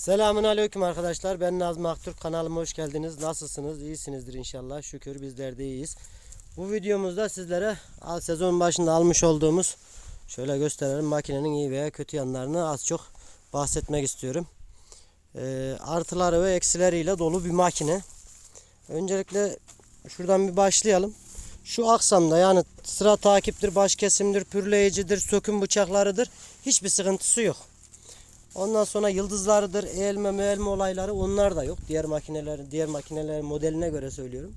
Selamun Aleyküm arkadaşlar. Ben Nazmi Aktürk. Kanalıma hoş geldiniz. Nasılsınız? İyisinizdir inşallah. Şükür bizler de iyiyiz. Bu videomuzda sizlere al- sezon başında almış olduğumuz şöyle gösterelim makinenin iyi veya kötü yanlarını az çok bahsetmek istiyorum. Ee, artıları ve eksileriyle dolu bir makine. Öncelikle şuradan bir başlayalım. Şu aksamda yani sıra takiptir, baş kesimdir, pürleyicidir, söküm bıçaklarıdır. Hiçbir sıkıntısı yok. Ondan sonra yıldızlarıdır, eğilme meğilme olayları onlar da yok. Diğer makinelerin, diğer makinelerin modeline göre söylüyorum.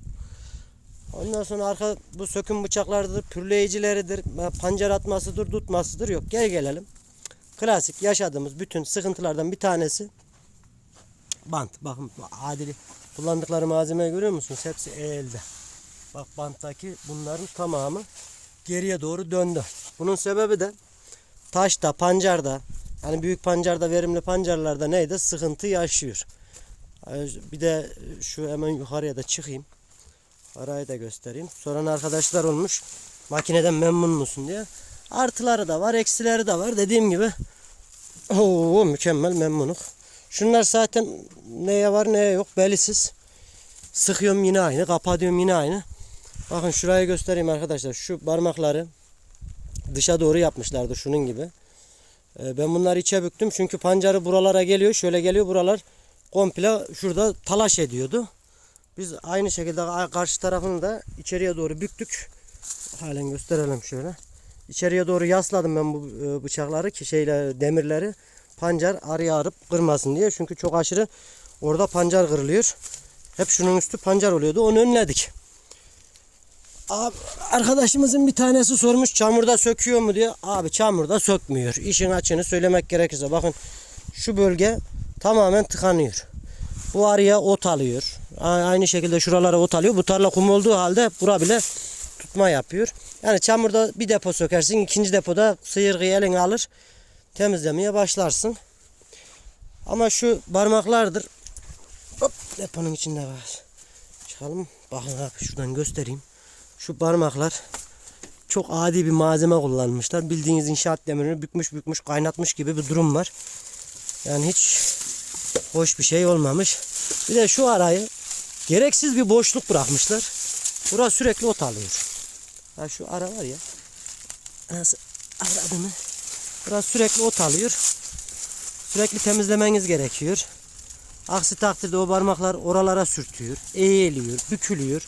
Ondan sonra arka bu söküm bıçaklarıdır, pürleyicileridir, pancar atmasıdır, tutmasıdır yok. Gel gelelim. Klasik yaşadığımız bütün sıkıntılardan bir tanesi bant. Bakın adili kullandıkları malzemeyi görüyor musunuz? Hepsi elde. Bak banttaki bunların tamamı geriye doğru döndü. Bunun sebebi de taşta, pancarda, yani büyük pancarda, verimli pancarlarda neydi? Sıkıntı yaşıyor. Bir de şu hemen yukarıya da çıkayım. Arayı da göstereyim. Soran arkadaşlar olmuş. Makineden memnun musun diye. Artıları da var, eksileri de var. Dediğim gibi Oo, mükemmel memnunuk. Şunlar zaten neye var neye yok belisiz. Sıkıyorum yine aynı, kapatıyorum yine aynı. Bakın şurayı göstereyim arkadaşlar. Şu parmakları dışa doğru yapmışlardı şunun gibi. Ee, Ben bunları içe büktüm çünkü pancarı buralara geliyor. Şöyle geliyor buralar komple şurada talaş ediyordu. Biz aynı şekilde karşı tarafını da içeriye doğru büktük. Halen gösterelim şöyle. İçeriye doğru yasladım ben bu e, bıçakları ki şeyle demirleri pancar araya arıp kırmasın diye. Çünkü çok aşırı orada pancar kırılıyor. Hep şunun üstü pancar oluyordu. Onu önledik. Abi, arkadaşımızın bir tanesi sormuş çamurda söküyor mu diye. Abi çamurda sökmüyor. İşin açığını söylemek gerekirse bakın şu bölge tamamen tıkanıyor. Bu araya ot alıyor. Aynı şekilde şuralara ot alıyor. Bu tarla kum olduğu halde bura bile tutma yapıyor. Yani çamurda bir depo sökersin. ikinci depoda sıyırgıyı eline alır. Temizlemeye başlarsın. Ama şu parmaklardır. Hop deponun içinde var. Çıkalım. Bakın abi şuradan göstereyim. Şu parmaklar çok adi bir malzeme kullanmışlar. Bildiğiniz inşaat demirini bükmüş bükmüş kaynatmış gibi bir durum var. Yani hiç hoş bir şey olmamış. Bir de şu arayı gereksiz bir boşluk bırakmışlar. Burası sürekli ot alıyor. Ha şu ara var ya. Nasıl aradı mı? Burası sürekli ot alıyor. Sürekli temizlemeniz gerekiyor. Aksi takdirde o parmaklar oralara sürtüyor, eğiliyor, bükülüyor.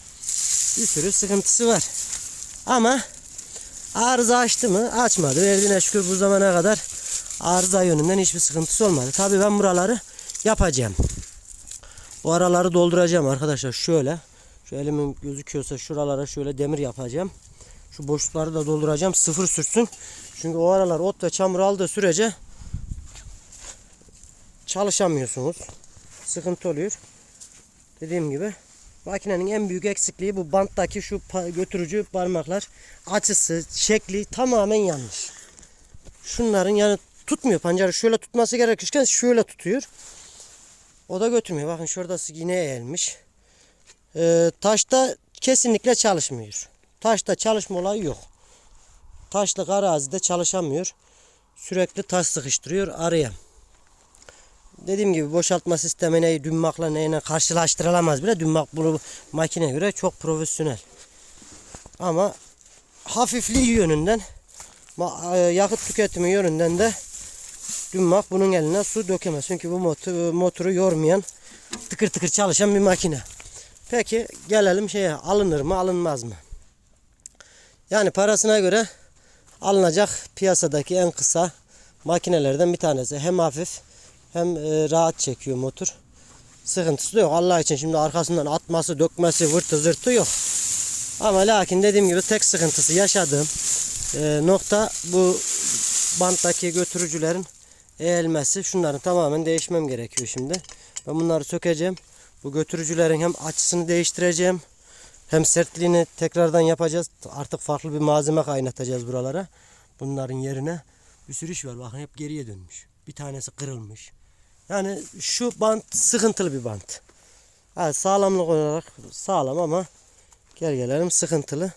Bir sürü sıkıntısı var. Ama arıza açtı mı? Açmadı. Verdiğine şükür bu zamana kadar arıza yönünden hiçbir sıkıntısı olmadı. Tabii ben buraları yapacağım. Bu araları dolduracağım arkadaşlar. Şöyle. Şu elimin gözüküyorsa şuralara şöyle demir yapacağım. Şu boşlukları da dolduracağım. Sıfır sürsün. Çünkü o aralar ot ve çamur aldığı sürece çalışamıyorsunuz. Sıkıntı oluyor. Dediğim gibi makinenin en büyük eksikliği bu banttaki şu götürücü parmaklar. Açısı, şekli tamamen yanlış. Şunların yani tutmuyor. Pancarı şöyle tutması gerekirken şöyle tutuyor. O da götürmüyor. Bakın şuradası yine eğilmiş. Ee, taşta kesinlikle çalışmıyor. Taşta çalışma olayı yok. Taşlık arazide çalışamıyor. Sürekli taş sıkıştırıyor araya. Dediğim gibi boşaltma sistemi ne, dümmakla neyle karşılaştırılamaz bile. Dümmak bunu makine göre çok profesyonel. Ama hafifliği yönünden e, yakıt tüketimi yönünden de dümmak bunun eline su dökemez. Çünkü bu motor, motoru yormayan tıkır tıkır çalışan bir makine. Peki gelelim şeye alınır mı alınmaz mı? Yani parasına göre alınacak piyasadaki en kısa makinelerden bir tanesi. Hem hafif hem e, rahat çekiyor motor. Sıkıntısı da yok. Allah için şimdi arkasından atması, dökmesi, vırtı zırtı yok. Ama lakin dediğim gibi tek sıkıntısı yaşadığım e, nokta bu banttaki götürücülerin eğilmesi. Şunların tamamen değişmem gerekiyor şimdi. Ben bunları sökeceğim. Bu götürücülerin hem açısını değiştireceğim. Hem sertliğini tekrardan yapacağız. Artık farklı bir malzeme kaynatacağız buralara. Bunların yerine bir sürü iş var. Bakın hep geriye dönmüş. Bir tanesi kırılmış. Yani şu bant sıkıntılı bir bant. Ha, sağlamlık olarak sağlam ama gel gelelim sıkıntılı.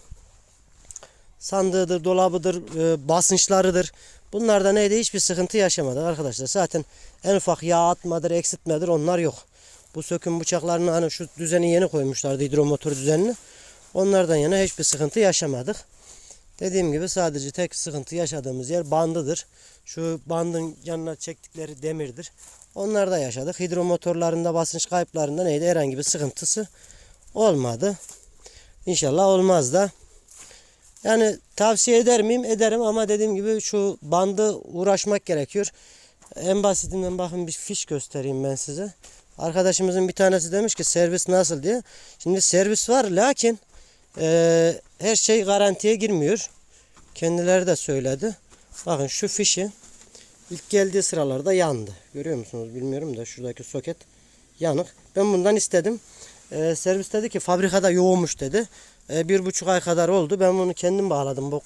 sandığıdır, dolabıdır, e, basınçlarıdır. Bunlarda neydi? Hiçbir sıkıntı yaşamadık arkadaşlar. Zaten en ufak yağ atmadır, eksiltmedir onlar yok. Bu söküm bıçaklarını hani şu düzeni yeni koymuşlardı hidromotor düzenini. Onlardan yana hiçbir sıkıntı yaşamadık. Dediğim gibi sadece tek sıkıntı yaşadığımız yer bandıdır. Şu bandın yanına çektikleri demirdir. Onlarda yaşadık. Hidromotorlarında basınç kayıplarında neydi? Herhangi bir sıkıntısı olmadı. İnşallah olmaz da. Yani tavsiye eder miyim? Ederim ama dediğim gibi şu bandı uğraşmak gerekiyor. En basitinden bakın bir fiş göstereyim ben size. Arkadaşımızın bir tanesi demiş ki servis nasıl diye. Şimdi servis var lakin eee, her şey garantiye girmiyor. Kendileri de söyledi. Bakın şu fişi ilk geldiği sıralarda yandı. Görüyor musunuz bilmiyorum da şuradaki soket yanık. Ben bundan istedim. Eee, servis dedi ki fabrikada yoğunmuş dedi. Eee, bir buçuk ay kadar oldu. Ben bunu kendim bağladım. Bu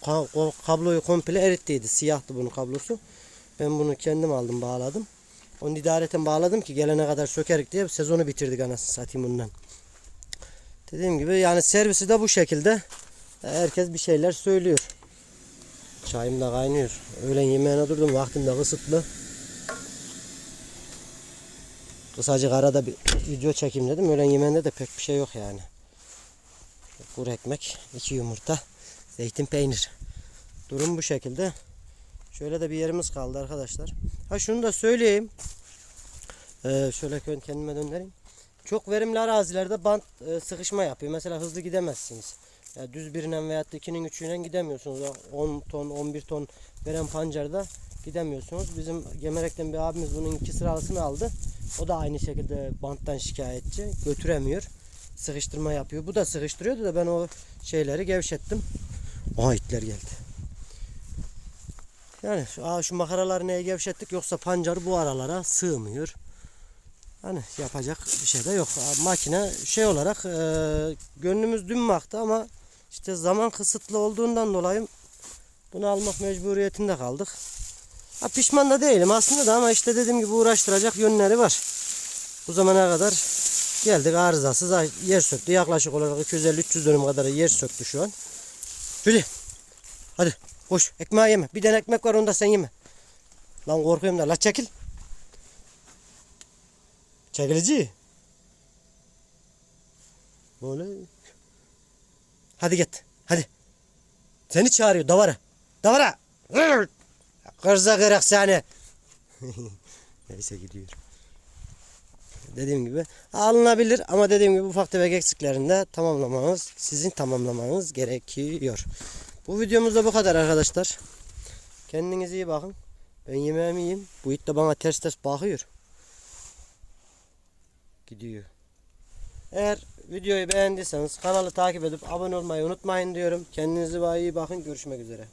kabloyu komple erittiydi. Siyahtı bunun kablosu. Ben bunu kendim aldım bağladım. Onu idareten bağladım ki gelene kadar sökerik diye sezonu bitirdik anasını satayım bundan. Dediğim gibi yani servisi de bu şekilde. Herkes bir şeyler söylüyor. Çayım da kaynıyor. Öğlen yemeğine durdum. Vaktim de kısıtlı. Kısacık arada bir video çekeyim dedim. Öğlen yemeğinde de pek bir şey yok yani. Kuru ekmek, iki yumurta, zeytin peynir. Durum bu şekilde. Şöyle de bir yerimiz kaldı arkadaşlar. Ha şunu da söyleyeyim. Ee, şöyle kendime döndüreyim. Çok verimli arazilerde bant e, sıkışma yapıyor. Mesela hızlı gidemezsiniz. Ya düz birinden veya da ikinin üçüyle gidemiyorsunuz. O 10 ton, 11 ton veren pancarda gidemiyorsunuz. Bizim Gemerek'ten bir abimiz bunun iki sıralısını aldı. O da aynı şekilde banttan şikayetçi. Götüremiyor. Sıkıştırma yapıyor. Bu da sıkıştırıyordu da ben o şeyleri gevşettim. Aha itler geldi. Yani şu, aa, şu makaraları neye gevşettik yoksa pancar bu aralara sığmıyor. Hani yapacak bir şey de yok. Makine şey olarak e, gönlümüz dünmaktı ama işte zaman kısıtlı olduğundan dolayı bunu almak mecburiyetinde kaldık. Ha, pişman da değilim aslında da ama işte dediğim gibi uğraştıracak yönleri var. Bu zamana kadar geldik arızasız yer söktü. Yaklaşık olarak 250-300 dönüm kadar yer söktü şu an. Şöyle. Hadi koş ekmeği yeme. Bir tane ekmek var onu da sen yeme. Lan korkuyorum da. La çekil. Çekilici. Böyle. Hadi git. Hadi. Seni çağırıyor davara. Davara. Kırza kırık seni. Neyse gidiyor. Dediğim gibi alınabilir ama dediğim gibi ufak tefek eksiklerini de tamamlamanız, sizin tamamlamanız gerekiyor. Bu videomuz da bu kadar arkadaşlar. Kendinize iyi bakın. Ben yemeğimi yiyeyim. Bu it de bana ters ters bakıyor. Gidiyor. Eğer videoyu beğendiyseniz kanalı takip edip abone olmayı unutmayın diyorum. Kendinize iyi bakın. Görüşmek üzere.